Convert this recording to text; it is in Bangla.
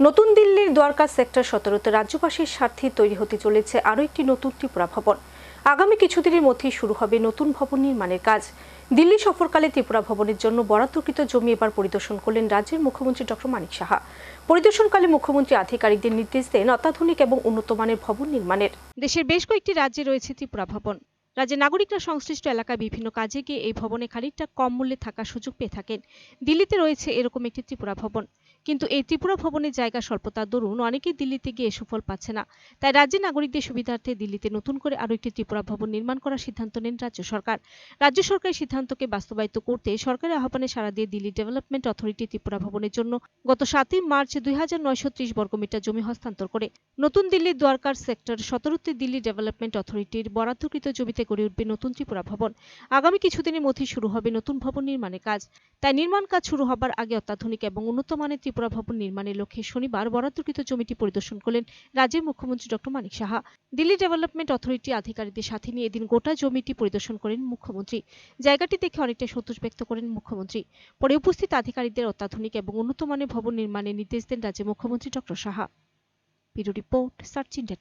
নতুন দিল্লির দ্বারকা সেক্টর সতেরোতে রাজ্যবাসীর স্বার্থে তৈরি হতে চলেছে আরও একটি নতুন ত্রিপুরা ভবন। আগামী কিছুদিনের মধ্যেই শুরু হবে নতুন ভবন নির্মাণের কাজ। দিল্লি সফরকালে ত্রিপুরা ভবনের জন্য বরাদ্দকৃত জমি এবার পরিদর্শন করলেন রাজ্যের মুখ্যমন্ত্রী ডক্টর মানিক সাহা। পরিদর্শনকালে মুখ্যমন্ত্রী আধিকারিকদের নির্দেশ দেন অত্যাধুনিক এবং উন্নত মানের ভবন নির্মাণের। দেশের বেশ কয়েকটি রাজ্যে রয়েছে ত্রিপুরা ভবন। রাজ্যের নাগরিকরা সংশ্লিষ্ট এলাকায় বিভিন্ন কাজে গিয়ে এই ভবনে খানিকটা কম মূল্যে থাকার সুযোগ পেয়ে থাকেন। দিল্লিতে রয়েছে এরকম একটি ত্রিপুরা ভবন। কিন্তু এই ত্রিপুরা ভবনের জায়গা স্বল্পতার দরুন অনেকেই দিল্লিতে গিয়ে সুফল পাচ্ছে না। তাই রাজ্যের নাগরিকদের সুবিধার্থে দিল্লিতে নতুন করে আরও একটি ত্রিপুরা ভবন নির্মাণ করার সিদ্ধান্ত নেন রাজ্য সরকার। রাজ্য সরকারের সিদ্ধান্তকে বাস্তবায়িত করতে সরকারের আহ্বানে সাড়া দিয়ে দিল্লি ডেভেলপমেন্ট অথরিটি ত্রিপুরা ভবনের জন্য গত সাতই মার্চ দুই হাজার নয়শো ত্রিশ বর্গমিটার জমি হস্তান্তর করে। নতুন দিল্লির দ্বারকার সেক্টর সতেরোতে দিল্লি ডেভেলপমেন্ট অথরিটির বরাদ্দকৃত জমিতে গড়ে উঠবে নতুন ত্রিপুরা ভবন। আগামী কিছুদিনের মধ্যেই শুরু হবে নতুন ভবন নির্মাণের কাজ। তাই নির্মাণ কাজ শুরু হবার আগে অত্যাধুনিক এবং উন্নত মানের ত্রিপুরা ভবন নির্মাণের লক্ষ্যে শনিবার বরাদ্দকৃত জমিটি পরিদর্শন করলেন রাজ্যের মুখ্যমন্ত্রী doctor Manik Saha. Delhi development authority আধিকারিকদের সাথে নিয়ে এদিন গোটা জমিটি পরিদর্শন করেন মুখ্যমন্ত্রী। জায়গাটি দেখে অনেকটা সন্তোষ ব্যক্ত করেন মুখ্যমন্ত্রী। পরে উপস্থিত আধিকারিকদের অত্যাধুনিক এবং উন্নত মানের ভবন নির্মাণের নির্দেশ দেন রাজ্যের মুখ্যমন্ত্রী doctor Saha. Bureau report, search India